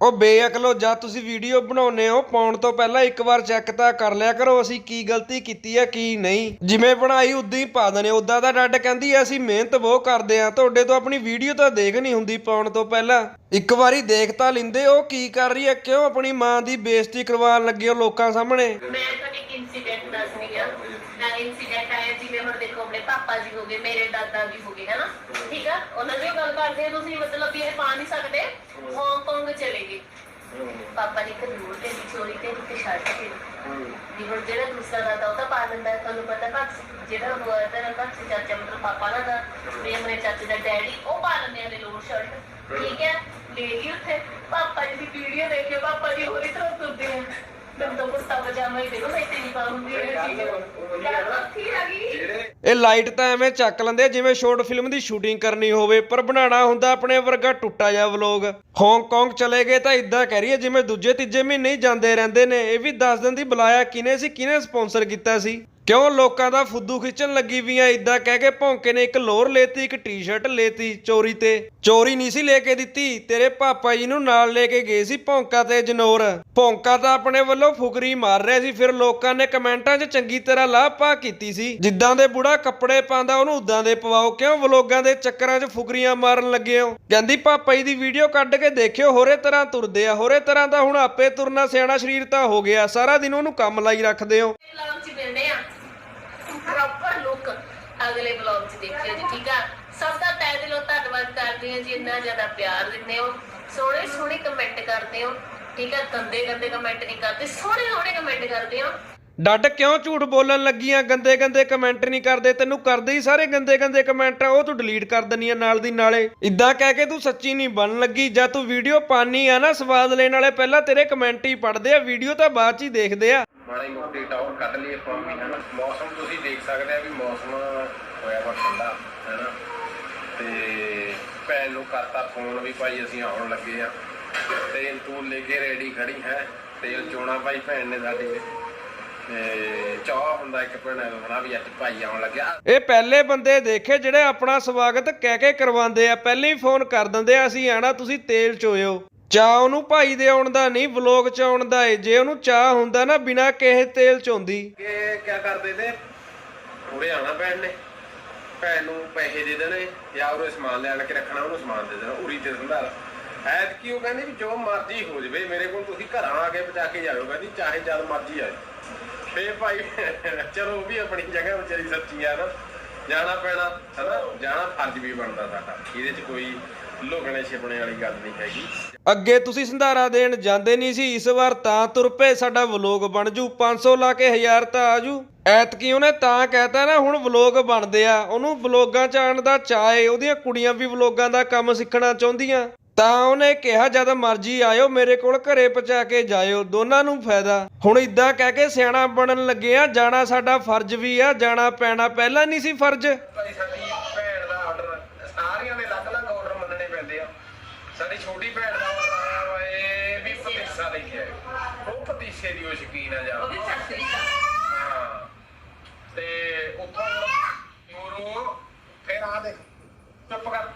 ਉਹ ਬੇਅਕਲੋ ਜਦ ਤੁਸੀਂ ਵੀਡੀਓ ਬਣਾਉਨੇ ਹੋ ਪਾਉਣ ਤੋਂ ਪਹਿਲਾਂ ਇੱਕ ਵਾਰ ਚੈੱਕ ਤਾਂ ਕਰ ਲਿਆ ਕਰੋ ਅਸੀਂ ਕੀ ਗਲਤੀ ਕੀਤੀ ਹੈ ਕੀ ਨਹੀਂ। ਜਿਵੇਂ ਬਣਾਈ ਉਦਾਂ ਹੀ ਪਾ ਦਨੇ ਉਦਾਂ ਦਾ ਡੱਡ ਕਹਿੰਦੀ ਹੈ, ਅਸੀਂ ਮਿਹਨਤ ਬਹੁਤ ਕਰਦੇ ਆ ਤੁਹਾਡੇ ਤੋਂ ਆਪਣੀ ਵੀਡੀਓ ਤਾਂ ਦੇਖ ਨਹੀਂ ਹੁੰਦੀ ਪਾਉਣ ਤੋਂ ਪਹਿਲਾਂ। ਇੱਕ ਵਾਰੀ ਦੇਖ ਤਾਂ ਲਿੰਦੇ ਉਹ ਕੀ ਕਰ ਰਹੀ ਹੈ ਕਿਉਂ ਆਪਣੀ ਮਾਂ ਦੀ ਬੇਇੱਜ਼ਤੀ ਕਰਵਾਉਣ ਲੱਗੇ ਹੋ ਲੋਕਾਂ ਸਾਹਮਣੇ? ਮੈਂ ਤੁਹਾਨੂੰ ਇੱਕ ਇਨਸੀਡੈਂਟ ਦੱਸਣੀ ਆ ਨਾ ਇਨਸੀਡੈਂਟ ਆਇਆ ਜਿਵੇਂ ਹੁਣ ਦੇਖੋ ਆਪਣੇ ਪਾਪਾ ਜੀ ਹੋ ਮੇਰੇ ਦਾਦਾ ਜੀ ਹੋ ਹਨਾ? ਠੀਕ ਆ? ਉਹਨਾਂ ਦੀ ਗੱਲ ਕਰਦੇ ਤੁਸੀਂ ਮਤਲਬ ਇਹ ਪਾ ਨਹੀਂ ਸਕਦੇ। ਹਾਂਗਕਾਂਗ ਚਲੇ ਗਏ। ਪਾਪਾ ਨੇ ਨੂਰ ਤੇ ਚੋਰੀ ਤੇ ਇੱਕ ਸ਼ਰਟ ਤੇ ਵੀ ਹੁਣ ਜਿਹੜਾ ਦੂਸਰਾ ਦਾਦਾ ਉਹ ਤਾਂ ਪਾ ਲੈਂਦਾ ਹੈ, ਤੁਹਾਨੂੰ ਪਤਾ ਭਗਤ ਜਿਹੜਾ ਉਹ ਤੇਰਾ ਭਗਤ ਚਾਚਾ ਮਤਲਬ ਪਾਪਾ ਦਾ ਪ੍ਰੇਮ ਨੇ ਚਾਚੇ ਦਾ ਡੈਡੀ ਉਹ ਪਾ ਲੈਂਦੇ ਆ ਨੇ ਲੋਰ ਸ਼ਰਟ। ਠੀਕ ਹੈ? ਲੈ ਲਈ ਉੱਥੇ। ਪਾਪਾ ਜੀ ਦੀ ਵੀਡੀਓ ਦੇਖਿਓ ਪਾਪਾ ਜੀ ਹੋਰੀ ਤਰ੍ਹਾਂ ਤੁਰਦੇ ਆ। ਮੈਨੂੰ ਤਾਂ ਕੁੜਤਾ ਪਜਾਮਾ ਹੀ ਦੇਖੋ ਮੈਂ ਤੇ ਨਹੀਂ ਪਾਉਂਦੀ। ਇਹ ਚੀਜ਼ ਯਾਰ ਅੱਖੀ ਆ ਗਈ। ਇਹ ਲਾਈਟ ਤਾਂ ਐਵੇਂ ਚੱਕ ਲੈਂਦੇ ਆ ਜਿਵੇਂ ਸ਼ਾਰਟ ਫਿਲਮ ਦੀ ਸ਼ੂਟਿੰਗ ਕਰਨੀ ਹੋਵੇ, ਪਰ ਬਣਾਉਣਾ ਹੁੰਦਾ ਆਪਣੇ ਵਰਗਾ ਟੁੱਟਾ ਜਿਹਾ ਵਲੋਗ। ਹਾਂਗਕਾਂਗ ਚਲੇ ਗਏ ਤਾਂ ਇਦਾਂ ਕਹਿ ਰਹੀ ਹੈ ਜਿਵੇਂ ਦੂਜੇ ਤੀਜੇ ਮਹੀਨੇ ਹੀ ਜਾਂਦੇ ਰਹਿੰਦੇ ਨੇ। ਇਹ ਵੀ ਦੱਸ ਦਿਨ ਦੀ ਬੁਲਾਇਆ ਕਿਨੇ ਸੀ ਕਿਨੇ ਸਪਾਂਸਰ ਕੀਤਾ ਸੀ? ਕਿਉਂ ਲੋਕਾਂ ਦਾ ਫੁੱਦੂ ਖਿੱਚਣ ਲੱਗੀ ਵੀ ਆ ਇਦਾਂ ਕਹਿ ਕੇ ਭੌਂਕੇ ਨੇ ਇੱਕ ਲੋਰ ਲੇਤੀ, ਇੱਕ ਟੀ-ਸ਼ਰਟ ਲੇਤੀ ਚੋਰੀ ਤੇ। ਚੋਰੀ ਨਹੀਂ ਸੀ ਲੈ ਕੇ ਦਿੱਤੀ। ਤੇਰੇ ਪਾਪਾ ਜੀ ਨੂੰ ਨਾਲ ਲੈ ਕੇ ਗਏ ਸੀ ਭੌਂਕਾ ਤੇ ਜਨੌਰ। ਭੌਂਕਾ ਤਾਂ ਆਪਣੇ ਵੱਲੋਂ ਫੁਕਰੀ ਮਾਰ ਰਿਹਾ ਸੀ, ਫਿਰ ਲੋਕਾਂ ਨੇ ਕਮੈਂਟਾਂ 'ਚ ਚੰਗੀ ਤਰ੍ਹਾਂ ਲਾਪਾ ਕੀਤੀ ਸੀ। ਜਿੱਦਾਂ ਦੇ ਬੁੜਾ ਕੱਪੜੇ ਪਾਉਂਦਾ, ਉਹਨੂੰ ਉਦਾਂ ਦੇ ਪਵਾਓ। ਕਿਉਂ ਵਲੋਗਾਂ ਦੇ ਚੱਕਰਾਂ 'ਚ ਫੁਕਰੀਆਂ ਮਾਰਨ ਲੱਗੇ ਹੋ? ਕਹਿੰਦੀ, ਪਾਪਾ ਜੀ ਦੀ ਵੀਡੀਓ ਕੱਢ ਕੇ ਦੇਖਿਓ, ਹੋਰੇ ਤਰ੍ਹਾਂ ਤੁਰਦੇ ਆ, ਹੋਰੇ ਤਰ੍ਹਾਂ ਦਾ ਹੁਣ ਆਪੇ ਤੁਰਨਾ ਸਿਆਣਾ ਸਰੀਰ ਤਾਂ ਹੋ ਗਿਆ। ਸਾਰਾ ਦਿਨ ਉਹਨੂੰ ਕੰਮ ਲਾਈ ਰੱਖਦੇ ਹੋ। ਵਲੌਗ ਮਿਲਦੇ ਆ। ਅਗਲੇ ਵਲੌਗ 'ਚ ਦੇਖਿਓ ਜੀ, ਠੀਕ ਆ? ਸਭ ਦਾ ਤਹਿ ਦਿਲੋਂ ਧੰਨਵਾਦ ਕਰਦੇ ਹਾਂ ਜੀ, ਇੰਨਾ ਜ਼ਿਆਦਾ ਪਿਆਰ ਦਿੰਦੇ ਹੋ। ਸੋਹਣੇ ਸੋਹਣੇ ਕਮੈਂਟ ਕਰਦੇ ਹੋ, ਠੀਕ ਆ? ਗੰਦੇ ਗੰਦੇ ਕਮੈਂਟ ਨਹੀਂ ਕਰਦੇ, ਸੋਹਣੇ ਸੋਹਣੇ ਕਮੈਂਟ ਕਰਦੇ ਹੋ। ਡੱਡ, ਕਿਉਂ ਝੂਠ ਬੋਲਣ ਲੱਗੀਆਂ? ਗੰਦੇ ਗੰਦੇ ਕਮੈਂਟ ਨਹੀਂ ਕਰਦੇ, ਤੈਨੂੰ ਕਰਦੇ ਹੀ ਸਾਰੇ ਗੰਦੇ ਗੰਦੇ ਕਮੈਂਟ ਆ, ਉਹ ਤੂੰ ਡਿਲੀਟ ਕਰ ਦਿੰਨੀ ਆ ਨਾਲ ਦੀ ਨਾਲੇ। ਇਦਾਂ ਕਹਿ ਕੇ ਤੂੰ ਸੱਚੀ ਨਹੀਂ ਬਣਨ ਲੱਗੀ ਜਦ ਤੂੰ ਵੀਡੀਓ ਪਾਣੀ ਆ ਨਾ, ਸਵਾਦ ਲੈਣ ਵਾਲੇ, ਪਹਿਲਾਂ ਤੇਰੇ ਕਮੈਂਟ ਹੀ ਪੜਦੇ ਆ ਵੀਡੀਓ ਤਾਂ ਬਾਅਦ ਚ ਹੀ ਦੇਖਦੇ ਆ। ਮਾੜੀ ਮੋਟੀ ਟਾਵਰ ਕੱਢ ਲਈ ਆਪਾਂ ਵੀ, ਹਨਾ? ਮੌਸਮ ਤੁਸੀਂ ਦੇਖ ਸਕਦੇ ਆ ਵੀ ਮੌਸਮ ਹੋਇਆ ਵਾ ਠੰਡਾ, ਹੈਨਾ? ਤੇ ਭੈਣ ਨੂੰ ਕਰਤਾ ਫੋਨ ਵੀ ਭਾਈ ਅਸੀਂ ਆਉਣ ਲੱਗੇ ਆ। ਤੇਲ ਤੂਲ ਲੈ ਕੇ ਰੈਡੀ ਖੜੀ, ਹੈ? ਤੇਲ ਚੋਣਾ ਭਾਈ ਭੈਣ ਨੇ ਸਾਡੀ ਨੇ ਤੇ ਚਾਹ ਹੁੰਦਾ ਇੱਕ ਭੈਣ ਨੂੰ ਹਨਾ ਵੀ ਅੱਜ ਭਾਈ ਆਉਣ ਲੱਗਿਆ। ਇਹ ਪਹਿਲੇ ਬੰਦੇ ਦੇਖੇ ਜਿਹੜੇ ਆਪਣਾ ਸਵਾਗਤ ਕਹਿ ਕੇ ਕਰਵਾਉਂਦੇ ਆ। ਪਹਿਲੇ ਹੀ ਫੋਨ ਕਰ ਦਿੰਦੇ ਆ, ਅਸੀਂ ਆਣਾ, ਤੁਸੀਂ ਤੇਲ ਚੋਇਓ। ਚਾਹ ਉਹਨੂੰ ਭਾਈ ਦੇ ਆਉਣ ਦਾ ਨਹੀਂ ਵਲੋਗ ਚ ਆਉਣ ਦਾ ਏ। ਜੇ ਉਹਨੂੰ ਚਾਹ ਹੁੰਦਾ ਨਾ ਬਿਨਾ ਕਿਸੇ ਤੇਲ ਚੋਂਦੀ ਕਿ ਕਿਆ ਕਰਦੇ ਨੇ? ਉਰੇ ਆਣਾ ਭੈਣ ਨੇ। ਭੈਣ ਨੂੰ ਪੈਸੇ ਦੇ ਦੇਣੇ ਜਾਂ ਉਹਨੂੰ ਸਮਾਨ ਲਿਆਣ ਕੇ ਰੱਖਣਾ, ਉਹਨੂੰ ਸਮਾਨ ਦੇ ਦੇਣਾ, ਉਰੀ ਤੇ ਸੰਧਾਰ। ਐਤ ਕੀ ਉਹ ਕਹਿੰਦੀ ਵੀ ਜੋ ਮਰਜ਼ੀ ਹੋ ਜਵੇ, ਮੇਰੇ ਕੋਲ ਤੁਸੀਂ ਘਰਾਂ ਆ ਕੇ ਪਹੁੰਚਾ ਕੇ ਜਾਇਓ, ਕਹਿੰਦੀ ਚਾਹੇ ਜਦ ਮਰਜ਼ੀ ਆਏ। ਫੇ ਭਾਈ, ਚਲੋ ਉਹ ਵੀ ਆਪਣੀ ਜਗ੍ਹਾ ਵਿਚਾਰੀ ਸੱਚੀ ਆ ਨਾ। ਜਾਣਾ ਪੈਣਾ, ਹਨਾ? ਜਾਣਾ ਫਰਜ਼ ਵੀ ਬਣਦਾ ਸਾਡਾ। ਇਹਦੇ 'ਚ ਕੋਈ ਲੁਕਣੇ ਛਿਪਣੇ ਵਾਲੀ ਗੱਲ ਨਹੀਂ ਹੈਗੀ। ਅੱਗੇ ਤੁਸੀਂ ਸੰਧਾਰਾ ਦੇਣ ਜਾਂਦੇ ਨਹੀਂ ਸੀ, ਇਸ ਵਾਰ ਤਾਂ ਤੁਰ ਪਏ ਸਾਡਾ ਵਲੋਗ ਬਣ ਜੂ 500 ਲਾ ਕੇ 1000 ਤਾਂ ਆਜੂ ਐਤਕੀ ਉਹਨੇ ਤਾਂ ਕਹਿਤਾ ਨਾ, ਹੁਣ ਵਲੋਗ ਬਣਦੇ ਆ, ਉਹਨੂੰ ਵਲੋਗਾਂ ਚ ਆਉਣ ਦਾ ਚਾਅ ਉਹਦੀਆਂ ਕੁੜੀਆਂ ਵੀ ਵਲੋਗਾਂ ਦਾ ਕੰਮ ਸਿੱਖਣਾ ਚਾਹੁੰਦੀਆਂ। ਤਾਂ ਉਹਨੇ ਕਿਹਾ, ਜਦ ਮਰਜ਼ੀ ਆਇਓ, ਮੇਰੇ ਕੋਲ ਘਰੇ ਪਹੁੰਚਾ ਕੇ ਜਾਇਓ, ਦੋਨਾਂ ਨੂੰ ਫਾਇਦਾ। ਹੁਣ ਇਦਾਂ ਕਹਿ ਕੇ ਸਿਆਣਾ ਬਣਨ ਲੱਗੇ ਆ, ਜਾਣਾ ਸਾਡਾ ਫਰਜ਼ ਵੀ ਆ, ਜਾਣਾ ਪੈਣਾ ਪਹਿਲਾਂ ਨਹੀਂ ਸੀ ਫਰਜ਼। ਭਾਈ ਸਾਡੀ ਭੈਣ ਦਾ ਆਰਡਰ ਸਾਰਿਆਂ ਦੇ ਅਲੱਗ-ਅਲੱਗ ਆਰਡਰ ਮੰਨਣੇ ਪੈਂਦੇ ਆ। ਸਾਡੀ ਛੋਟੀ ਭੈਣ ਦਾ ਆਰਡਰ ਆਇਆ ਵਾ ਇਹ ਵੀ ਪਤੀਸਾ ਲੈ ਕੇ ਆਏ ਉਹ ਪਤੀਸੇ ਦੀ ਉਹ ਸ਼ਕੀਨ ਆ ਜਾ। ਉਹ ਵੀ ਸੱਚੀ ਹਾਂ। ਤੇ ਉੱਥੋਂ ਯੂਰੋ ਫਿਰ ਆ ਦੇਖ ਚੁੱਪ ਕਰ।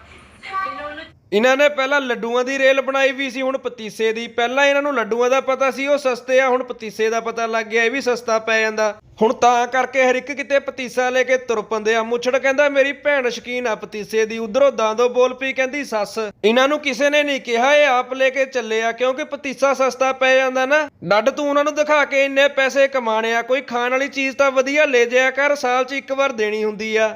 ਇਹਨਾਂ ਨੇ ਪਹਿਲਾਂ ਲੱਡੂਆਂ ਦੀ ਰੇਲ ਬਣਾਈ ਵੀ ਸੀ, ਹੁਣ ਪਤੀਸੇ ਦੀ। ਪਹਿਲਾਂ ਇਹਨਾਂ ਨੂੰ ਲੱਡੂਆਂ ਦਾ ਪਤਾ ਸੀ, ਉਹ ਸਸਤੇ ਆ, ਹੁਣ ਪਤੀਸੇ ਦਾ ਪਤਾ ਲੱਗ ਗਿਆ, ਇਹ ਵੀ ਸਸਤਾ ਪੈ ਜਾਂਦਾ। ਹੁਣ ਤਾਂ ਕਰਕੇ ਹਰ ਇੱਕ ਕਿਤੇ ਪਤੀਸਾ ਲੈ ਕੇ ਤੁਰ ਪੰਦੇ ਆ। ਮੁੱਛੜ ਕਹਿੰਦਾ, ਮੇਰੀ ਭੈਣ ਸ਼ਕੀਨ ਆ ਪਤੀਸੇ ਦੀ, ਉਧਰੋਂ ਦਾਦੋ ਬੋਲ ਪਈ, ਕਹਿੰਦੀ, ਸੱਸ, ਇਹਨਾਂ ਨੂੰ ਕਿਸੇ ਨੇ ਨਹੀਂ ਕਿਹਾ, ਇਹ ਆਪ ਲੈ ਕੇ ਚੱਲੇ ਆ, ਕਿਉਂਕਿ ਪਤੀਸਾ ਸਸਤਾ ਪੈ ਜਾਂਦਾ ਨਾ। ਡੱਡ ਤੂੰ ਉਹਨਾਂ ਨੂੰ ਦਿਖਾ ਕੇ ਇੰਨੇ ਪੈਸੇ ਕਮਾਣੇ ਆ, ਕੋਈ ਖਾਣ ਵਾਲੀ ਚੀਜ਼ ਤਾਂ ਵਧੀਆ ਲੈ ਜਾਇਆ ਕਰ, ਸਾਲ 'ਚ ਇੱਕ ਵਾਰ ਦੇਣੀ ਹੁੰਦੀ ਆ।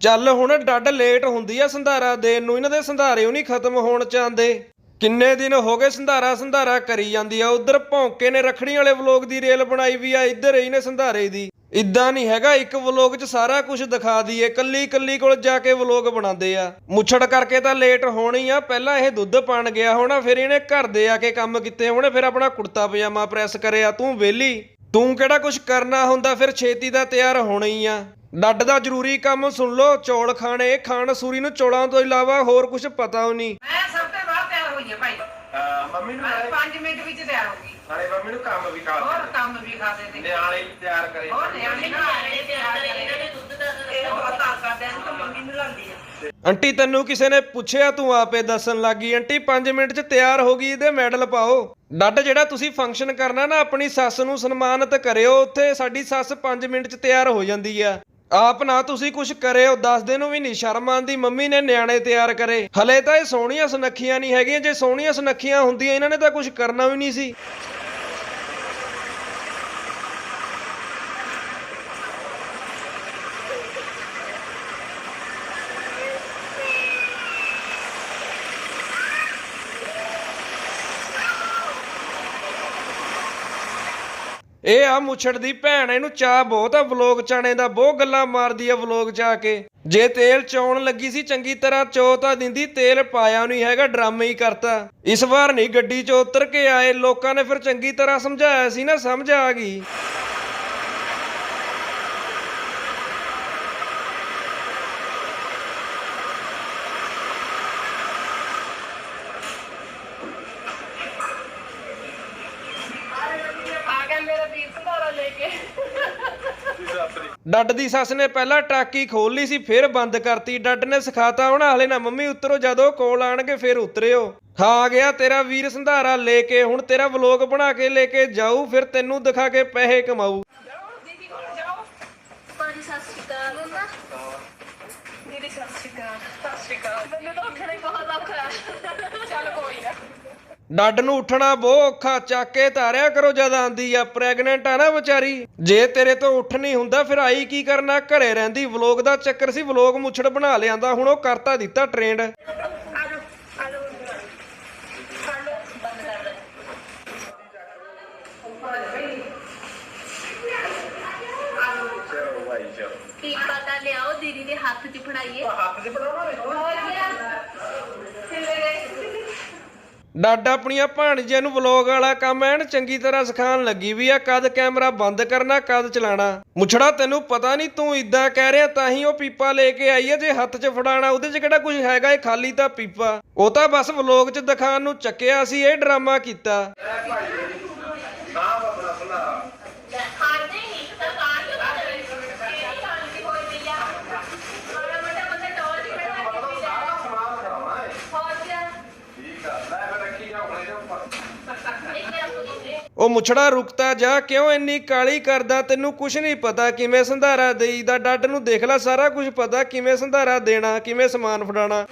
ਚੱਲ ਹੁਣ ਡੱਡ ਲੇਟ ਹੁੰਦੀ ਆ ਸੰਧਾਰਾ ਦੇਣ ਨੂੰ, ਇਹਨਾਂ ਦੇ ਸੰਧਾਰੇ ਉਹ ਨਹੀਂ ਖਤਮ ਹੋਣ ਚਾਹੁੰਦੇ। ਕਿੰਨੇ ਦਿਨ ਹੋ ਗਏ ਸੰਧਾਰਾ ਸੰਧਾਰਾ ਕਰੀ ਜਾਂਦੀ ਆ, ਉਧਰ ਭੌਂਕੇ ਨੇ ਰਖੜੀ ਵਾਲੇ ਵਲੋਗ ਦੀ ਰੇਲ ਬਣਾਈ ਵੀ ਆ, ਇੱਧਰ ਇਹਨੇ ਸੰਧਾਰੇ ਦੀ। ਇਦਾਂ ਨਹੀਂ ਹੈਗਾ, ਇੱਕ ਵਲੋਗ 'ਚ ਸਾਰਾ ਕੁਝ ਦਿਖਾ ਦਈਏ, ਕੱਲੀ ਕੱਲੀ ਕੋਲ ਜਾ ਕੇ ਵਲੋਗ ਬਣਾਉਂਦੇ ਆ। ਮੁੱਛੜ ਕਰਕੇ ਤਾਂ ਲੇਟ ਹੋਣੀ ਆ, ਪਹਿਲਾਂ ਇਹ ਦੁੱਧ ਪਾਣ ਗਿਆ ਹੋਣਾ, ਫਿਰ ਇਹਨੇ ਘਰ ਦੇ ਆ ਕੇ ਕੰਮ ਕੀਤੇ ਹੋਣੇ, ਫਿਰ ਆਪਣਾ ਕੁੜਤਾ ਪਜਾਮਾ ਪ੍ਰੈਸ ਕਰਿਆ, ਤੂੰ ਵਿਹਲੀ। ਤੂੰ ਕਿਹੜਾ ਕੁਝ ਕਰਨਾ ਹੁੰਦਾ ਫਿਰ ਛੇਤੀ ਦਾ ਤਿਆਰ ਹੋਣਾ ਹੀ ਆ। ਡੱਡ ਦਾ ਜ਼ਰੂਰੀ ਕੰਮ ਸੁਣ ਲਓ ਚੌਲ ਖਾਣੇ ਖਾਣ ਸੂਰੀ ਨੂੰ ਚੌਲਾਂ ਤੋਂ ਇਲਾਵਾ ਹੋਰ ਕੁਝ ਪਤਾ ਹੀ ਨਹੀਂ। ਮੈਂ ਸਭ ਤੋਂ ਬਾਅਦ ਤਿਆਰ ਹੋਈ ਹਾਂ ਭਾਈ। ਹਾਂ ਮੰਮੀ ਨੂੰ ਮੈਂ ਨਾਲੇ 5 ਮਿੰਟ ਵਿੱਚ ਤਿਆਰ ਹੋ ਗਈ। ਨਾਲੇ ਮੰਮੀ ਨੂੰ ਕੰਮ ਵੀ ਕਰ ਹੋਰ ਕੰਮ ਵੀ ਖਾ ਦੇ। ਤੇ ਨਿਆਣੇ ਵੀ ਤਿਆਰ ਕਰੇ। ਹੋਰ ਨਿਆਣੇ ਨਾ ਤਿਆਰ ਕਰੇ। ਇਹਨਾਂ ਨੇ ਦੁੱਧ ਦਾ ਇਹ ਬਹੁਤ ਤਾਕਤ ਕਰਦੇ ਹਨ ਤਾਂ ਮੰਮੀ ਨੂੰ ਲਾਉਂਦੀ ਆ। ਆਂਟੀ, ਤੈਨੂੰ ਕਿਸੇ ਨੇ ਪੁੱਛਿਆ? ਤੂੰ ਆਪੇ ਦੱਸਣ ਲੱਗੀ ਆਂਟੀ 5 ਮਿੰਟ 'ਚ ਤਿਆਰ ਹੋ ਗਈ, ਇਹਦੇ ਮੈਡਲ ਪਾਓ। ਡੱਡ, ਜਿਹੜਾ ਤੁਸੀਂ ਫੰਕਸ਼ਨ ਕਰਨਾ ਨਾ, ਆਪਣੀ ਸੱਸ ਨੂੰ ਸਨਮਾਨਿਤ ਕਰਿਓ। ਉੱਥੇ ਸਾਡੀ ਸੱਸ 5 ਮਿੰਟ 'ਚ ਤਿਆਰ ਹੋ ਜਾਂਦੀ ਆ। ਆਪ ਨਾ ਤੁਸੀਂ ਕੁਝ ਕਰਿਓ ਦੱਸਦੇ ਨੂੰ ਵੀ ਨਹੀਂ ਸ਼ਰਮ ਆਂਦੀ, ਮੰਮੀ ਨੇ ਨਿਆਣੇ ਤਿਆਰ ਕਰੇ। ਹਲੇ ਤਾਂ ਇਹ ਸੋਹਣੀਆਂ ਸੁਨੱਖੀਆਂ ਨਹੀਂ ਹੈਗੀਆਂ। ਜੇ ਸੋਹਣੀਆਂ ਸੁਨੱਖੀਆਂ ਹੁੰਦੀਆਂ, ਇਹਨਾਂ ਨੇ ਤਾਂ ਕੁਝ ਕਰਨਾ ਵੀ ਨਹੀਂ ਸੀ। ਇਹ ਆ ਮੁੱਛੜ ਦੀ ਭੈਣ, ਇਹਨੂੰ ਚਾਹ ਬਹੁਤ ਆ, ਵਲੋਗ ਚਾਣੇ ਦਾ ਬਹੁਤ ਗੱਲਾਂ ਮਾਰਦੀ ਆ ਵਲੋਗ ਚ ਕੇ। ਜੇ ਤੇਲ ਚੋਣ ਲੱਗੀ ਸੀ, ਚੰਗੀ ਤਰ੍ਹਾਂ ਚੋ ਤਾਂ ਦਿੰਦੀ, ਤੇਲ ਪਾਇਆ ਨਹੀਂ ਹੈਗਾ, ਡਰਾਮੇ ਹੀ ਕਰਤਾ। ਇਸ ਵਾਰ ਨਹੀਂ, ਗੱਡੀ ਚੋਂ ਉਤਰ ਕੇ ਆਏ, ਲੋਕਾਂ ਨੇ ਫਿਰ ਚੰਗੀ ਤਰ੍ਹਾਂ ਸਮਝਾਇਆ ਸੀ ਨਾ, ਸਮਝ ਆ ਗਈ ਆ ਗਿਆ ਮੇਰਾ ਵੀਰ ਸੰਧਾਰਾ ਲੈ ਕੇ ਡੱਡ ਦੀ ਸੱਸ ਨੇ ਪਹਿਲਾਂ ਟਾਕੀ ਖੋਲ ਲਈ ਸੀ ਫਿਰ ਬੰਦ ਕਰਤੀ। ਡੱਡ ਨੇ ਸਿਖਾਤਾ ਹੁਣ ਹਲੇ ਨਾ ਮੰਮੀ ਉਤਰੋ ਜਦੋਂ ਕੋਲ ਆਣਗੇ ਫਿਰ ਉਤਰਿਓ। ਆ ਗਿਆ ਤੇਰਾ ਵੀਰ ਸੰਧਾਰਾ ਲੈ ਕੇ ਹੁਣ ਤੇਰਾ ਵਲੋਗ ਬਣਾ ਕੇ ਲੈ ਕੇ ਜਾਊ ਫਿਰ ਤੈਨੂੰ ਦਿਖਾ ਕੇ ਪੈਸੇ ਕਮਾਊ। ਸਤਿ ਸ਼੍ਰੀ ਅਕਾਲ। ਮੈਨੂੰ ਤਾਂ ਉੱਠਣਾ ਹੀ ਬਹੁਤ ਔਖਾ। ਚੱਲ ਕੋਈ ਨਾ। ਡੱਡ ਨੂੰ ਉੱਠਣਾ ਬਹੁਤ ਔਖਾ ਚੱਕ ਕੇ ਧਾਰਿਆ ਕਰੋ ਜਦ ਆਂਦੀ ਆ ਪ੍ਰੈਗਨੈਂਟ ਆ ਨਾ ਵਿਚਾਰੀ। ਜੇ ਤੇਰੇ ਤੋਂ ਉੱਠ ਨਹੀਂ ਹੁੰਦਾ ਫਿਰ ਆਈ ਕੀ ਕਰਨਾ? ਘਰੇ ਰਹਿੰਦੀ ਵਲੋਗ ਦਾ ਚੱਕਰ ਸੀ ਵਲੋਗ ਮੁੱਛੜ ਬਣਾ ਲਿਆਂਦਾ ਹੁਣ ਉਹ ਕਰਤਾ ਦਿੱਤਾ ਟ੍ਰੈਂਡ ਆ ਜਾਓ ਆ ਜਾਓ ਫੜ ਲਓ ਬੰਦ ਕਰ ਦੇ ਚਲੋ ਭਾਈ ਚਲੋ ਕੀ ਪਤਾ ਲਿਆਓ ਦੀਦੀ ਦੇ ਹੱਥ 'ਚ ਫੜਾਈਏ। ਹੱਥ 'ਚ ਗਿਆ ਡੱਡ ਆਪਣੀਆਂ ਭਾਣਜੀਆਂ ਨੂੰ ਵਲੋਗ ਵਾਲਾ ਕੰਮ ਐਨ ਚੰਗੀ ਤਰ੍ਹਾਂ ਸਿਖਾਉਣ ਲੱਗੀ ਵੀ ਆ ਕਦ ਕੈਮਰਾ ਬੰਦ ਕਰਨਾ, ਕਦ ਚਲਾਣਾ ਮੁਛੜਾ ਤੈਨੂੰ ਪਤਾ ਨਹੀਂ ਤੂੰ ਇਦਾਂ ਕਹਿ ਰਿਹਾ, ਤਾਂ ਹੀ ਉਹ ਪੀਪਾ ਲੈ ਕੇ ਆਈ ਹੈ ਜੇ ਹੱਥ 'ਚ ਫੜਾਣਾ ਉਹਦੇ ਚ ਕਿਹੜਾ ਕੁਝ ਹੈਗਾ ਇਹ ਖਾਲੀ ਤਾਂ ਪੀਪਾ। ਉਹ ਤਾਂ ਬਸ ਵਲੋਗ 'ਚ ਦਿਖਾਉਣ ਨੂੰ ਚੱਕਿਆ ਸੀ, ਇਹ ਡਰਾਮਾ ਕੀਤਾ ਹਾਂ ਬਾਬਾ ਸੁਣਾ ਖਾਣੇ ਨਹੀਂ ਤਾਂ ਕਾਰ ਜੋ ਕਰ ਰਹੀ ਇਹ ਖਾਣ ਦੀ ਹੋਈ ਪਈ ਆ ਮਾੜਾ ਮੋਟਾ ਬੰਦਾ ਟੌਰ ਦੀ ਬਣਾ ਕੇ ਪੀ ਲੈ ਸਾਰਾ ਸਮਾਨ ਬਣਾਉਣਾ ਹੈ ਹੋਰ ਗਿਆ ਠੀਕ ਆ ਲੈ ਫਿਰ ਰੱਖੀ ਜਾ ਹੁਣੇ ਦੇ ਉੱਪਰ ਇਹ ਕਿਆ ਸੋਚਦੇ ਉਹ ਮੁਛੜਾ ਰੁਕਤਾ ਜਾ, ਕਿਉਂ ਇੰਨੀ ਕਾਲੀ ਕਰਦਾ? ਤੈਨੂੰ ਕੁਛ ਨਹੀਂ ਪਤਾ ਕਿਵੇਂ ਸੰਧਾਰਾ ਦੇਈਦਾ। ਡੱਡ ਨੂੰ ਦੇਖ ਲੈ, ਸਾਰਾ ਕੁਝ ਪਤਾ ਕਿਵੇਂ ਸੰਧਾਰਾ ਦੇਣਾ, ਕਿਵੇਂ ਸਮਾਨ ਫੜਾਉਣਾ।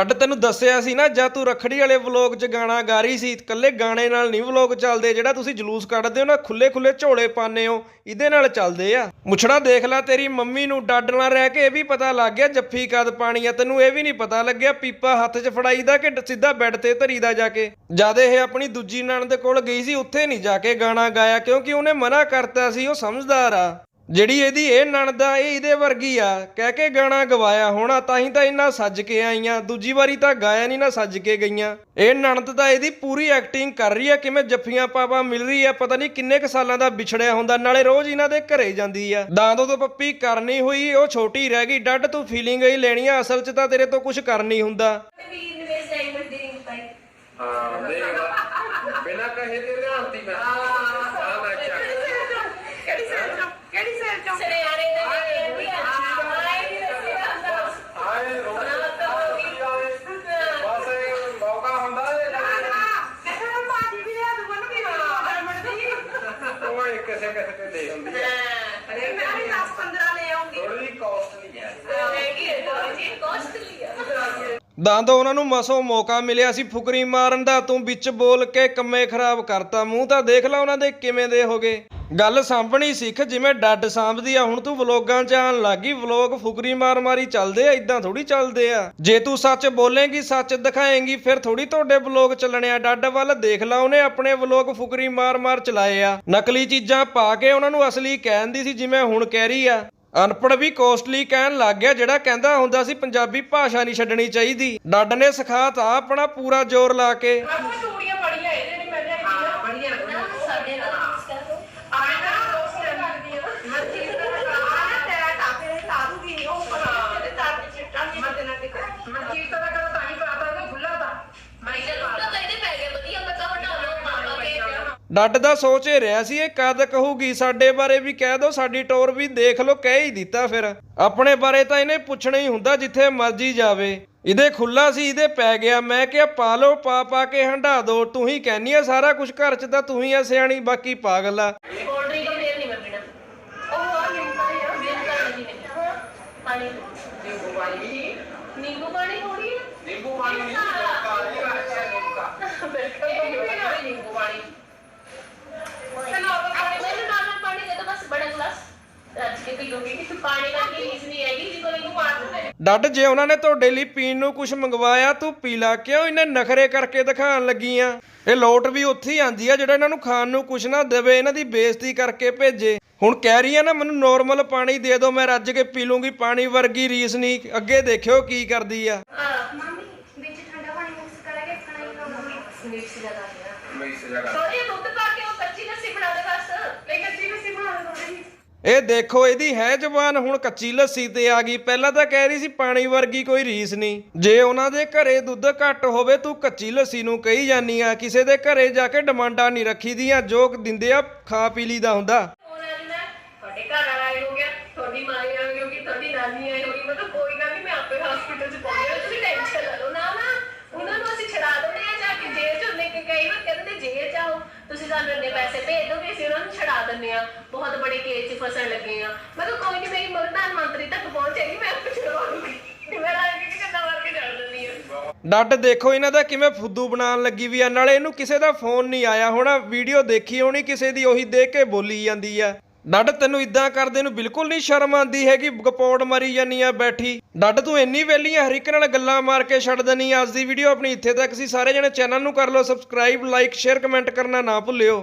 ਡੱਡ ਤੈਨੂੰ ਦੱਸਿਆ ਸੀ ਨਾ ਜਦ ਤੂੰ ਰਖੜੀ ਵਾਲੇ ਵਲੋਗ 'ਚ ਗਾਣਾ ਗਾ ਰਹੀ ਸੀ, ਇਕੱਲੇ ਗਾਣੇ ਨਾਲ ਨਹੀਂ ਵਲੋਗ ਚੱਲਦੇ, ਜਿਹੜਾ ਤੁਸੀਂ ਜਲੂਸ ਕੱਢਦੇ ਹੋ ਨਾ ਖੁੱਲੇ ਖੁੱਲੇ ਝੋਲੇ ਪਾਉਂਦੇ ਹੋ, ਇਹਦੇ ਨਾਲ ਚੱਲਦੇ ਆ। ਮੁਛੜਾ ਦੇਖ ਲੈ ਤੇਰੀ ਮੰਮੀ ਨੂੰ ਡੱਡ ਨਾਲ ਰਹਿ ਕੇ ਇਹ ਵੀ ਪਤਾ ਲੱਗ ਗਿਆ, ਜੱਫੀ ਕਦ ਪਾਣੀ ਆ, ਤੈਨੂੰ ਇਹ ਵੀ ਨਹੀਂ ਪਤਾ ਲੱਗਿਆ ਪੀਪਾ ਹੱਥ 'ਚ ਫੜਾਈਦਾ ਕਿ ਡ- ਸਿੱਧਾ ਬੈੱਡ ਤੇ ਧਰੀਦਾ ਜਾ ਕੇ। ਜਦ ਇਹ ਆਪਣੀ ਦੂਜੀ ਨਣਦ ਕੋਲ ਗਈ ਸੀ, ਉੱਥੇ ਨਹੀਂ ਜਾ ਕੇ ਗਾਣਾ ਗਾਇਆ, ਕਿਉਂਕਿ ਉਹਨੇ ਮਨਾ ਕਰਤਾ ਸੀ, ਉਹ ਸਮਝਦਾਰ ਆ। ਜਿਹੜੀ ਇਹਦੀ ਇਹ ਨਣਦ ਆ ਇਹ ਇਹਦੇ ਵਰਗੀ ਆ। ਕਹਿ ਕੇ ਗਾਣਾ ਗਵਾਇਆ। ਹੋਣਾ ਤਾਂ ਹੀ ਤਾਂ ਇੰਨਾ ਸੱਜ ਕੇ ਆਈਆਂ। ਦੂਜੀ ਵਾਰੀ ਤਾਂ ਗਾਇਆ ਨਹੀਂ ਨਾ ਸੱਜ ਕੇ ਗਈਆਂ। ਇਹ ਨਣਦ ਤਾਂ ਇਹਦੀ ਪੂਰੀ ਐਕਟਿੰਗ ਕਰ ਰਹੀ ਆ ਕਿਵੇਂ ਜੱਫੀਆਂ ਪਾਪਾ ਮਿਲ ਰਹੀ ਆ ਪਤਾ ਨਹੀਂ ਕਿੰਨੇ ਕ ਸਾਲਾਂ ਦਾ ਵਿਛੜਿਆ ਹੁੰਦਾ ਨਾਲੇ ਰੋਜ਼ ਇਹਨਾਂ ਦੇ ਘਰੇ ਜਾਂਦੀ ਆ। ਦਾਦੋ ਤੋਂ ਪੱਪੀ ਕਰਨੀ ਹੋਈ ਉਹ ਛੋਟੀ ਰਹਿ ਗਈ। ਡੱਡ ਤੂੰ ਫੀਲਿੰਗ ਹੀ ਲੈਣੀ ਆ ਅਸਲ 'ਚ ਤਾਂ ਤੇਰੇ ਤੋਂ ਕੁਝ ਕਰ ਨਹੀਂ ਹੁੰਦਾ। ਹਾਂ ਦੇਖ ਲਾ ਬਿਨਾ ਕਹੇ ਤੇ ਲਿਆਂਤੀ ਮੈਂ ਹਾਂ ਮੈਂ ਚੱਕ ਕਿਹੜੀ ਸੇਲ ਚੋਂ ਕਿਹੜੀ ਸੇਲ ਚੋਂ ਸਰਿਆਣੇ ਦੇ ਜਿਹੜੇ ਵੀ ਆ ਆਏ ਨਹੀਂ ਦੱਸਿਆ ਆਏ ਰੋਣਾ ਤਾਂ ਹੋ ਗਈ ਬਸ ਇਹ ਦੰਦ ਉਹਨਾਂ ਨੂੰ ਮਸੋ ਮੌਕਾ ਮਿਲਿਆ ਸੀ ਫੁਕਰੀ ਮਾਰਨ ਦਾ, ਤੂੰ ਵਿੱਚ ਬੋਲ ਕੇ ਕੰਮੇ ਖਰਾਬ ਕਰਤਾ, ਮੂੰਹ ਤਾਂ ਦੇਖ ਲੈ ਉਹਨਾਂ ਦੇ ਕਿਵੇਂ ਦੇ ਹੋਗੇ ਗੱਲ ਸਾਂਭਣੀ ਸਿੱਖ, ਜਿਵੇਂ ਡੱਡ ਸਾਂਭਦੀ ਆ, ਹੁਣ ਤੂੰ ਵਲੋਗਾਂ 'ਚ ਆਣ ਲੱਗੀ ਵਲੋਗ ਫੁਕਰੀ ਮਾਰ ਮਾਰੀ ਚੱਲਦੇ ਆ ਇਦਾਂ ਥੋੜੀ ਚੱਲਦੇ ਆ। ਜੇ ਤੂੰ ਸੱਚ ਬੋਲੇਂਗੀ, ਸੱਚ ਦਿਖਾਏਂਗੀ, ਫਿਰ ਥੋੜੀ ਤੁਹਾਡੇ ਵਲੋਗ ਚੱਲਣੇ ਆ। ਡੱਡ ਵੱਲ ਦੇਖ ਲਾ, ਉਹਨੇ ਆਪਣੇ ਵਲੋਗ ਫੁਕਰੀ ਮਾਰ ਮਾਰ ਚਲਾਏ ਆ। ਨਕਲੀ ਚੀਜ਼ਾਂ ਪਾ ਕੇ ਉਹਨਾਂ ਨੂੰ ਅਸਲੀ ਕਹਿਣ ਦੀ ਸੀ, ਜਿਵੇਂ ਹੁਣ ਕਹਿ ਰਹੀ ਆ। ਅਨਪੜ ਵੀ ਕੋਸਟਲੀ ਕਹਿਣ ਲੱਗ ਗਿਆ, ਜਿਹੜਾ ਕਹਿੰਦਾ ਹੁੰਦਾ ਸੀ ਪੰਜਾਬੀ ਭਾਸ਼ਾ ਨਹੀਂ ਛੱਡਣੀ ਚਾਹੀਦੀ। ਡੱਡ ਨੇ ਸਿਖਾਤਾ ਆਪਣਾ ਪੂਰਾ ਜ਼ੋਰ ਲਾ ਕੇ ਆਪਾਂ ਚੂੜੀਆਂ ਬੜੀਆਂ ਇਹਦੇ ਨੇ ਮੈਂ ਲਿਆਈਆਂ ਬੜੀਆਂ ਸਾਡੇ ਨਾਲ ਆਏ ਨਾ ਦੋਸਤ ਲੱਗਦੀ ਆ ਮੱਛੀ ਦਾ ਆਣਾ ਤੇਰਾ ਟਾਪੇ ਤਾਰੂ ਵੀ ਉਹ ਪਰ ਤੇ ਤਾਰ ਤੇ ਚਿੱਟਾ ਨਹੀਂ ਮਤ ਨਾ ਟਿਕ ਮੱਛੀ ਤਾਂ ਕਦੋਂ ਤਾਂ ਹੀ ਪਾਤਾ ਕਿ ਖੁੱਲਾ ਤਾਂ ਮੈਂ ਮੈਂ ਤਾਂ ਤਾਂ ਇਹਦੇ ਪੈ ਗਏ ਵਧੀਆ ਮੈਂ ਤਾਂ ਹਟਾ ਲਓ ਮਾਮਾ ਕੇ ਡੱਡ ਦਾ ਸੋਚ ਹੀ ਰਿਹਾ ਸੀ ਇਹ ਕਦ ਕਹੂਗੀ? ਸਾਡੇ ਬਾਰੇ ਵੀ ਕਹਿ ਦੋ ਸਾਡੀ ਟੋਰ ਵੀ ਦੇਖ ਲਓ ਕਹਿ ਹੀ ਦਿੱਤਾ ਫਿਰ। ਆਪਣੇ ਬਾਰੇ ਤਾਂ ਇਹਨੇ ਪੁੱਛਣਾ ਹੀ ਹੁੰਦਾ ਜਿੱਥੇ ਮਰਜ਼ੀ ਜਾਵੇ। ਇਹਦੇ ਖੁੱਲਾ ਸੀ ਇਹਦੇ ਪੈ ਗਿਆ। ਮੈਂ ਕਿਹਾ ਪਾ ਲਓ ਪਾ ਪਾ ਕੇ ਹੰਡਾ ਦੋ। ਤੂੰ ਹੀ ਕਹਿਨੀ ਆ ਸਾਰਾ ਕੁਝ ਘਰ 'ਚ ਤਾਂ ਤੂੰ ਹੀ ਆ ਸਿਆਣੀ ਬਾਕੀ ਪਾਗਲ ਆ। ਪੀਣਾ ਨਿੰਬੂ ਪਾਣੀ ਪਾਣੀ। ਨਿੰਬੂ ਪਾਣੀ ਨਿੰਬੂ ਪਾਣੀ ਥੋੜੀ ਨਿੰਬੂ ਪਾਣੀ ਨਹੀਂ ਨਿੰਬੂ ਦਾ। ਬਿਲਕੁਲ ਪੀਣਾ ਨਿੰਬੂ ਪਾਣੀ। ਚਲੋ ਆਪਣੇ ਮੈਨੂੰ ਨਾਰਮਲ ਪਾਣੀ ਦੇ ਦੋ ਬਸ ਬੜਾ ਗਲਾਸ ਰੱਜ ਕੇ ਪੀ ਲੂੰਗੀ ਪਾਣੀ ਨਾਲ ਕੀ ਰੀਸ ਨਹੀਂ ਹੈਗੀ ਜੀ ਕੋਈ ਨੂੰ ਪਾਣੀ ਡੱਡ ਜੇ ਉਹਨਾਂ ਨੇ ਤੁਹਾਡੇ ਲਈ ਪੀਣ ਨੂੰ ਕੁਝ ਮੰਗਵਾਇਆ ਤੂੰ ਪੀ ਲਾ ਕਿਉਂ ਇਹਨੇ ਨਖਰੇ ਕਰਕੇ ਦਿਖਾਣ ਲੱਗੀਆਂ ਇਹ ਲੋਟ ਵੀ ਉੱਥੇ ਹੀ ਆਂਦੀ ਆ ਜਿਹੜਾ ਇਹਨਾਂ ਨੂੰ ਖਾਣ ਨੂੰ ਕੁਝ ਨਾ ਦੇਵੇ ਇਹਨਾਂ ਦੀ ਬੇਇੱਜ਼ਤੀ ਕਰਕੇ ਭੇਜੇ ਹੁਣ ਕਹਿ ਰਹੀ ਆ ਨਾ ਮੈਨੂੰ ਨੋਰਮਲ ਪਾਣੀ ਦੇ ਦਿਓ ਮੈਂ ਰੱਜ ਕੇ ਪੀ ਲੂੰਗੀ ਪਾਣੀ ਵਰਗੀ ਰੀਸ ਨਹੀਂ ਅੱਗੇ ਦੇਖਿਓ ਕੀ ਕਰਦੀ ਆ ਮਾਮੀ ਵਿੱਚ ਠੰਡਾ ਪਾਣੀ ਮਿਕਸ ਕਰਕੇ ਖਾਣਾ ਹੀ ਖਾਵਾਂਗੇ ਮਿਕਸ ਲਗਾ ਦਿਆ ਮੈਂ ਇਸ ਜਗ੍ਹਾ ਸੋਰੀ ਦੁੱਧ ਪਾ ਕੇ ਉਹ ਕੱਚੀ ਲੱਸੀ ਬਣਾ ਦੇ ਬਸ ਲੈ ਕੱਚੀ ਲੱਸੀ ਬਣਾ ਲਓ ਥੋੜੀ ਜਿਹੀ ਇਹ ਦੇਖੋ, ਇਹਦੀ ਹੈ ਜ਼ਬਾਨ। ਹੁਣ ਕੱਚੀ ਲੱਸੀ ਤੇ ਆ ਗਈ। ਪਹਿਲਾਂ ਤਾਂ ਕਹਿ ਰਹੀ ਸੀ ਪਾਣੀ ਵਰਗੀ ਕੋਈ ਰੀਸ ਨਹੀਂ। ਜੇ ਉਹਨਾਂ ਦੇ ਘਰੇ ਦੁੱਧ ਘੱਟ ਹੋਵੇ, ਤੂੰ ਕੱਚੀ ਲੱਸੀ ਨੂੰ ਕਹੀ ਜਾਨੀ ਆ। ਕਿਸੇ ਦੇ ਘਰੇ ਜਾ ਕੇ ਡਿਮਾਂਡਾਂ ਨਹੀਂ ਰੱਖੀਦੀਆਂ ਜੋ ਦਿੰਦੇ ਆ, ਖਾ ਪੀ ਲਈਦਾ ਹੁੰਦਾ। ਉਹਨਾਂ ਨੇ ਮੈਂ ਤੁਹਾਡੇ ਘਰ ਵਾਲਾ ਆਏ ਹੋ ਗਿਆ ਤੁਹਾਡੀ ਮਾਂ ਆਈ ਹੋਗੀ ਤੁਹਾਡੀ ਨਾਨੀ ਆਈ ਹੋਗੀ ਮੈਂ ਕਿਹਾ ਕੋਈ ਗੱਲ ਨਹੀਂ ਮੈਂ ਆਪੇ ਹਸਪੀਟਲ ਚ ਪਹੁੰਚ ਜਾਣਾ ਤੁਸੀਂ ਟੈਨਸ਼ਨ ਨਾ ਲਓ ਨਾ ਨਾ ਉਹਨਾਂ ਨੂੰ ਅਸੀਂ ਛੜਾ ਦਿੰਦੇ ਆ ਜਾ ਕੇ ਜੇਲ੍ਹ ਚੋਂ ਲੈ ਕੇ ਕਈ ਵਾਰ ਕਹਿੰਦੇ ਜੇਲ੍ਹ ਚਾਹੋ ਤੁਸੀਂ ਸਾਨੂੰ ਇੰਨੇ ਪੈਸੇ ਭੇਜ ਦੋਗੇ ਅਸੀਂ ਉਹਨਾਂ ਨੂੰ ਛੜਾ ਦਿੰਦੇ ਆ। ਬਹੁਤ ਬੜੇ ਕੇਸ 'ਚ ਫਸਣ ਲੱਗੇ ਆ। ਮੈਂ ਕਿਹਾ ਕੋਈ ਨਹੀਂ ਮੇਰੀ ਪ੍ਰਧਾਨ ਮੰਤਰੀ ਤੱਕ ਪਹੁੰਚੇਗੀ ਮੈਂ ਆਪੇ ਲੂੰਗੀ ਮੈਂ ਲੱਗ ਕੇ ਕਿੰਨਾ ਮਾਰ ਕੇ ਛੱਡ ਦਿੰਦੀ ਆ। ਡੱਡ ਦੇਖੋ ਇਹਨਾਂ ਦਾ ਕਿਵੇਂ ਫੁੱਦੂ ਬਣਾਉਣ ਲੱਗੀ ਵੀ ਆ। ਨਾਲੇ ਇਹਨੂੰ ਕਿਸੇ ਦਾ ਫੋਨ ਨਹੀਂ ਆਇਆ ਹੋਣਾ। ਵੀਡੀਓ ਦੇਖੀ ਹੋਣੀ, ਕਿਸੇ ਦੀ ਉਹੀ ਦੇਖ ਕੇ ਬੋਲੀ ਜਾਂਦੀ ਆ। ਡੱਡ ਤੈਨੂੰ ਇਦਾਂ ਕਰਦੇ ਨੂੰ ਬਿਲਕੁਲ ਨਹੀਂ ਸ਼ਰਮ ਆਉਂਦੀ ਹੈਗੀ, ਗਪੌੜ ਮਾਰੀ ਜਾਨੀ ਆ, ਬੈਠੀ। ਡੱਡ ਤੂੰ ਇੰਨੀ ਵੇਲੀ ਆ, ਹਰ ਇੱਕ ਨਾਲ ਗੱਲਾਂ ਮਾਰ ਕੇ ਛੱਡ ਦੇਣੀ ਅੱਜ ਦੀ ਵੀਡੀਓ ਆਪਣੀ ਇੱਥੇ ਤੱਕ ਸੀ। ਸਾਰੇ ਜਣੇ ਚੈਨਲ ਨੂੰ ਕਰ ਲਓ ਸਬਸਕ੍ਰਾਈਬ ਲਾਈਕ ਸ਼ੇਅਰ ਕਮੈਂਟ ਕਰਨਾ ਨਾ ਭੁੱਲਿਓ।